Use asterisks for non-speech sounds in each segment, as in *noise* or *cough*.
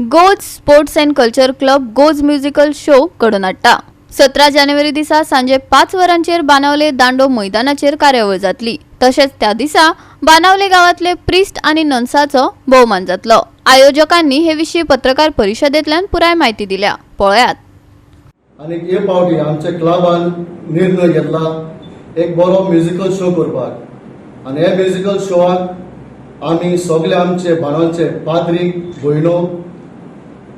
Goes sports and culture club गोज musical show घडोवन हाडटा सतरा जानेवारी दिसा सांजे पाच वरांचेर बानावले दांडो मैदानाचेर कार्यावळ जातली. तशेंच त्या दिसा बानावले गांवांतले प्रिस्ट आनी नन्साचो भोवमान जातलो. आयोजकांनी हे विशीं पत्रकार परिशदेंतल्यान पुराय म्हायती दिल्या. पळयात. आनी हे पावटी आमच्या क्लबान निर्णय घेतला एक बरो म्युझिकल शो करपाक. आनी हे म्युझिकल शोआक आमी सगळे आमचे बाणांचे पाद्री भयणो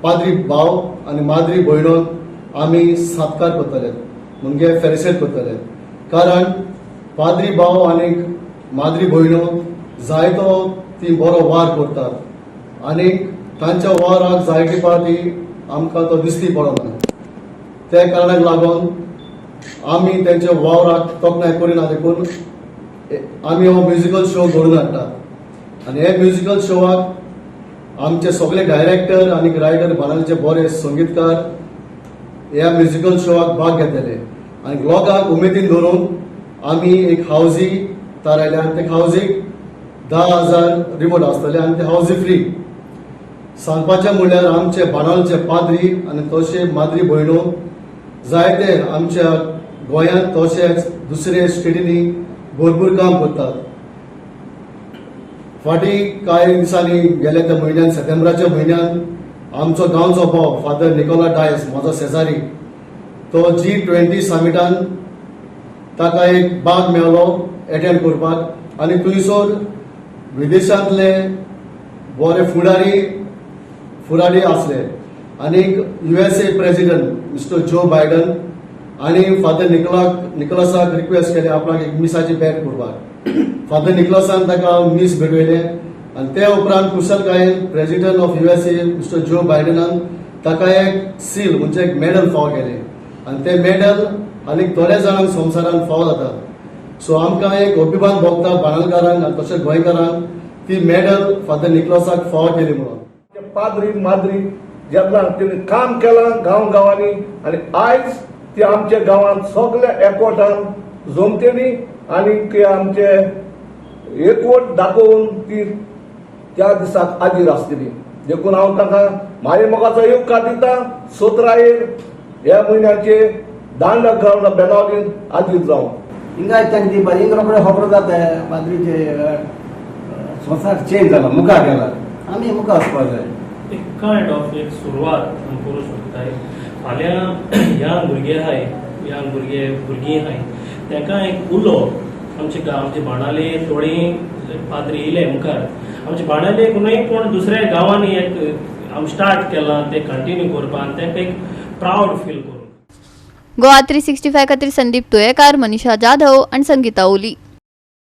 पाद्री भाव आनी माद्री भयणो आमी सातकार करतले म्हणजे फेरिसेट करतले कारण पाद्री भाव आनी माद्री भयणो जायतो ती बरो वार करतात. आनी तांच्या वाराक जायती पार्टी आमकां तो दिसती पडना त्या कारणाक लागून आमी तेंच्या वावराक तोखणाय करिना देखून ए- आमी हो म्युजिकल शो घडून हाडटात आनी हे म्युजिकल शोवाक आमचे सगळे डायरेक्टर आनी रायटर बानाचे बरे संगीतकार ह्या म्युझिकल शोवाक भाग घेतले आनी लोकांक उमेदीन धरून आमी एक हावजी थारायले आणि ते हावजीक धा हजार रिमोट आसतले आनी ते हावजी फ्री सांगपाचें म्हणल्यार आमचे बाणालचे पाद्री आनी तशे माद्री भयणो जायते आमच्या गोंयांत तशेंच दुसरे स्टेटींनी भरपूर काम करतात. फाटीं कांय दिसांनी गेल्या त्या म्हयन्यान सप्टेंबराच्या म्हयन्यान आमचो गांवचो भाव फादर निकोला डायस म्हजो शेजारी तो जी ट्वेंटी समिटान ताका एक भाग मेळ्ळो एटेंड करपाक. आनी थंयसर विदेशांतले बरे फुडारी फुडारी आसले. आनीक ए प्रेसिडेंट मिस्टर जो बायडन आनी फादर निकलाक निकलासाक रिक्वेस्ट केले आपणाक एक मिसाची बॅट करपाक फादर निकलासान ताका मीस भेटयले आनी ते उपरांत कुशलकायेन president of USA mister Joe बायडनान ताका एक सील म्हणजे एक मेडल फाव केले. आनी ते मेडल आनीक थोड्या जाणांक संवसारान फाव जाता. सो आमकां एक अभिमान भोगता बाणलकारांक आनी तशेंच गोंयकारांक ती मेडल फादर निकोलसाक फाव केली म्हणून. पाद्री माद्री जेन्ना तिणें काम केलां गांव गांवांनी आनी आयज ते आमच्या गावात सगळ्या एकवटान जमतेनी आणि ते आमचे एकवट दाखोवन ती त्या दिसात हजीर असतली देखून हांव तांकां माये एक येवकार दिता सतरायेर ह्या म्हयन्याचे दांड घालून बेलावलीन हजीर जाऊ हिंगा त्यांची ती हिंगा खबर जाते बाजरीचे संसार चेंज जाला मुखार गेला. आम्ही मुखार वचपाक जाय. एक *clears throat* कायंड ऑफ एक सुरवात आमी करूं शकताय. फाल्यां ह्या भुरगे आहाय ह्या भुरगे भुरगीं आहाय तांकां एक उलो आमचे आमचे बाणाले थोडी पाद्री येयले मुखार. आमचे बाणाले कोणूय कोण दुसऱ्या गांवांनी एक आमी स्टार्ट केलां ते कंटिन्यू करपाक तांकां एक प्रावड फील करून गोवा थ्री सिक्स्टी फाय खातीर संदीप तुयेकार मनीषा जाधव आनी संगीता ओली.